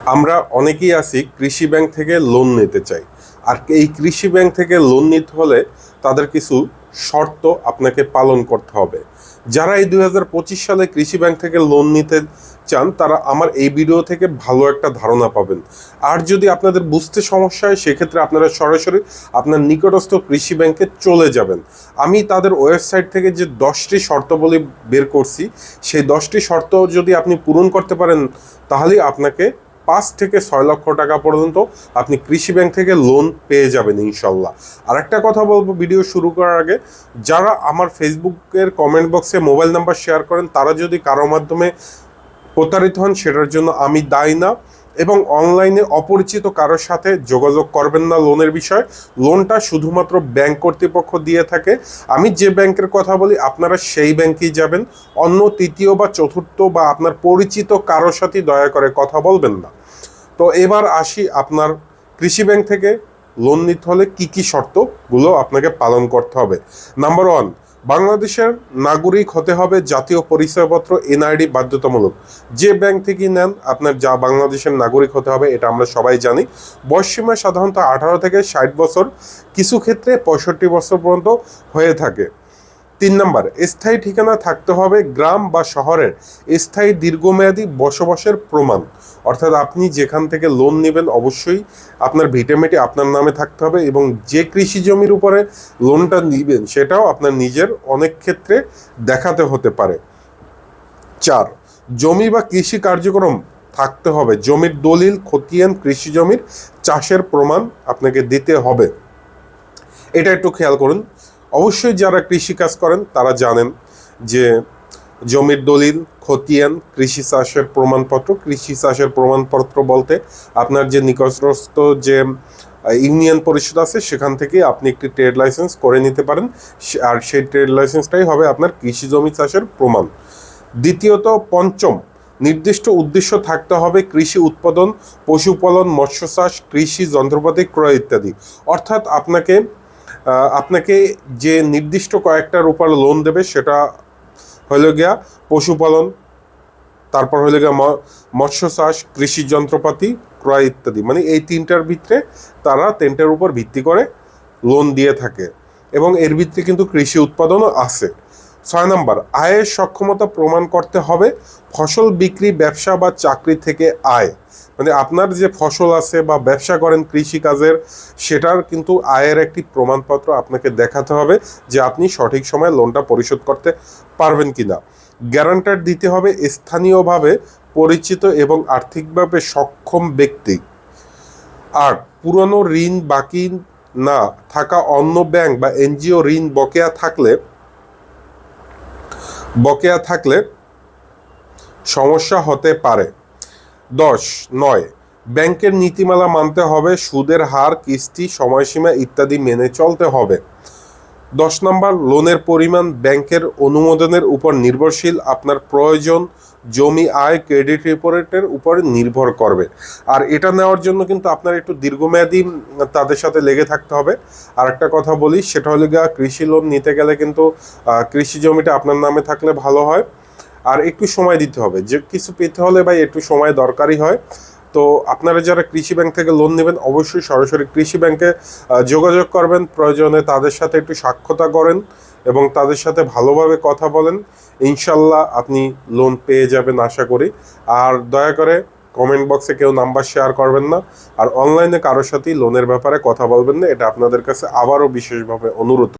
আমরা অনেকেই আছি কৃষি ব্যাংক থেকে লোন নিতে চাই। আর এই কৃষি ব্যাংক থেকে লোন নিতে হলে তাদের কিছু শর্ত আপনাকে পালন করতে হবে। যারা এই দু হাজার পঁচিশ সালে কৃষি ব্যাংক থেকে লোন নিতে চান, তারা আমার এই ভিডিও থেকে ভালো একটা ধারণা পাবেন। আর যদি আপনাদের বুঝতে সমস্যা হয়, সেক্ষেত্রে আপনারা সরাসরি আপনার নিকটস্থ কৃষি ব্যাংকে চলে যাবেন। আমি তাদের ওয়েবসাইট থেকে যে দশটি শর্তাবলী বের করছি, সেই দশটি শর্ত যদি আপনি পূরণ করতে পারেন তাহলেই আপনাকে পাঁচ থেকে ছয় লক্ষ টাকা পর্যন্ত আপনি কৃষি ব্যাংক থেকে লোন পেয়ে যাবেন ইনশাল্লাহ। আর একটা কথা বলব ভিডিও শুরু করার আগে, যারা আমার ফেসবুকের কমেন্ট বক্সে মোবাইল নাম্বার শেয়ার করেন, তারা যদি কারও মাধ্যমে প্রতারিত হন, সেটার জন্য আমি দায়ী না এবং অনলাইনে অপরিচিত কারোর সাথে যোগাযোগ করবেন না লোনের বিষয়। লোনটা শুধুমাত্র ব্যাংক কর্তৃপক্ষ দিয়ে থাকে। আমি যে ব্যাংকের কথা বলি, আপনারা সেই ব্যাংকেই যাবেন। অন্য তৃতীয় বা চতুর্থ বা আপনার পরিচিত কারোর সাথে দয়া করে কথা বলবেন না। তো এবার আসি আপনার কৃষি ব্যাংক থেকে লোন নিতে হলে কি কি শর্তগুলো আপনাকে পালন করতে হবে? নাম্বার ওয়ান বাংলাদেশের নাগরিক হতে হবে জাতীয় পরিচয়পত্র এনআইডি বাধ্যতামূলক। যে ব্যাংক থেকে নেন, আপনার যা বাংলাদেশের নাগরিক হতে হবে, এটা আমরা সবাই জানি। বয়সসীমা সাধারণত আঠারো থেকে ষাট বছর, কিছু ক্ষেত্রে পঁয়ষট্টি বছর পর্যন্ত হয়ে থাকে। তিন নম্বর, স্থায়ী ঠিকানা থাকতে হবে গ্রাম বা শহরের স্থায়ী দীর্ঘমেয়াদী বসবাসের প্রমাণ। অর্থাৎ আপনি যেখান থেকে লোন নেবেন অবশ্যই আপনার ভিটামিটি আপনার নামে থাকতে হবে এবং যে কৃষি জমির উপরে লোনটা নেবেন সেটাও আপনার নিজের অনেক ক্ষেত্রে দেখাতে হতে পারে। চার, জমি বা কৃষি কার্যক্রম থাকতে হবে। জমির দলিল, খতিয়ান, কৃষি জমির চাষের প্রমাণ আপনাকে দিতে হবে। এটা একটু খেয়াল করুন। অবশ্যই যারা কৃষি কাজ করেন, তারা জানেন যে জমির দলিল, খতিয়ান, কৃষি চাষের প্রমাণপত্র, কৃষি চাষের প্রমাণপত্র বলতে আপনার যে নিকটস্থ যে ইউনিয়ন পরিষদ আছে, সেখান থেকে আপনি একটি ট্রেড লাইসেন্স করে নিতে পারেন। আর সেই ট্রেড লাইসেন্সটাই হবে আপনার কৃষি জমি চাষের প্রমাণ। দ্বিতীয়ত, পঞ্চম, নির্দিষ্ট উদ্দেশ্য থাকতে হবে কৃষি উৎপাদন, পশুপালন, মৎস্য চাষ, কৃষি যন্ত্রপাতি ক্রয় ইত্যাদি। অর্থাৎ আপনাকে আপনাকে যে নির্দিষ্ট কয়েকটার উপর লোন দেবে সেটা হলো গিয়া পশুপালন, তারপর হইল গিয়া মৎস্য চাষ কৃষি যন্ত্রপাতি, ক্রয় ইত্যাদি। মানে এই তিনটার ভিতরে তারা তিনটার উপর ভিত্তি করে লোন দিয়ে থাকে। এবং এর ভিত্তিতে কিন্তু কৃষি উৎপাদনও আছে। ছয় নম্বর, আয়ের সক্ষমতা প্রমাণ করতে হবে ফসল বিক্রি, ব্যবসা বা চাকরি থেকে আয়। মানে আপনার যে ফসল আছে বা ব্যবসা করেন কৃষি কাজের সেটার কিন্তু আয়ের একটি প্রমাণপত্র আপনাকে দেখাতে হবে যে আপনি সঠিক সময়ে লোনটা পরিশোধ করতে পারবেন কিনা। গ্যারান্টার দিতে হবে স্থানীয়ভাবে পরিচিত এবং আর্থিকভাবে সক্ষম ব্যক্তি। আর পুরনো ঋণ বাকি না থাকা অন্য ব্যাংক বা এনজিও ঋণ বকেয়া থাকলে বকেয়া থাকলে সমস্যা হতে পারে। দশ, নয়, ব্যাংকের নীতিমালা মানতে হবে, সুদের হার, কিস্তি, সময়সীমা ইত্যাদি মেনে চলতে হবে। দশ নম্বর, লোনের পরিমাণ ব্যাংকের অনুমোদনের উপর নির্ভরশীল আপনার প্রয়োজন জমি আয় ক্রেডিট রিপোর্টের উপর নির্ভর করবে। আর এটা নেওয়ার জন্য কিন্তু আপনার একটু দীর্ঘমেয়াদী তাদের সাথে লেগে থাকতে হবে। আর একটা কথা বলি, সেটা হলে গিয়া কৃষি লোন নিতে গেলে কিন্তু কৃষি জমিটা আপনার নামে থাকলে ভালো হয়। আর একটু সময় দিতে হবে। যে কিছু পেতে হলে ভাই একটু সময় দরকারই হয়। তো আপনারা যারা কৃষি ব্যাংক থেকে লোন নেবেন, অবশ্যই সরাসরি কৃষি ব্যাংকে যোগাযোগ করবেন। প্রয়োজনে তাদের সাথে একটু সাক্ষতা করেন এবং তাদের সাথে ভালোভাবে কথা বলেন। ইনশাল্লাহ আপনি লোন পেয়ে যাবেন আশা করি। আর দয়া করে কমেন্ট বক্সে কেউ নাম্বার শেয়ার করবেন না। আর অনলাইনে কারোর সাথেই লোনের ব্যাপারে কথা বলবেন না। এটা আপনাদের কাছে আবারও বিশেষভাবে অনুরোধ।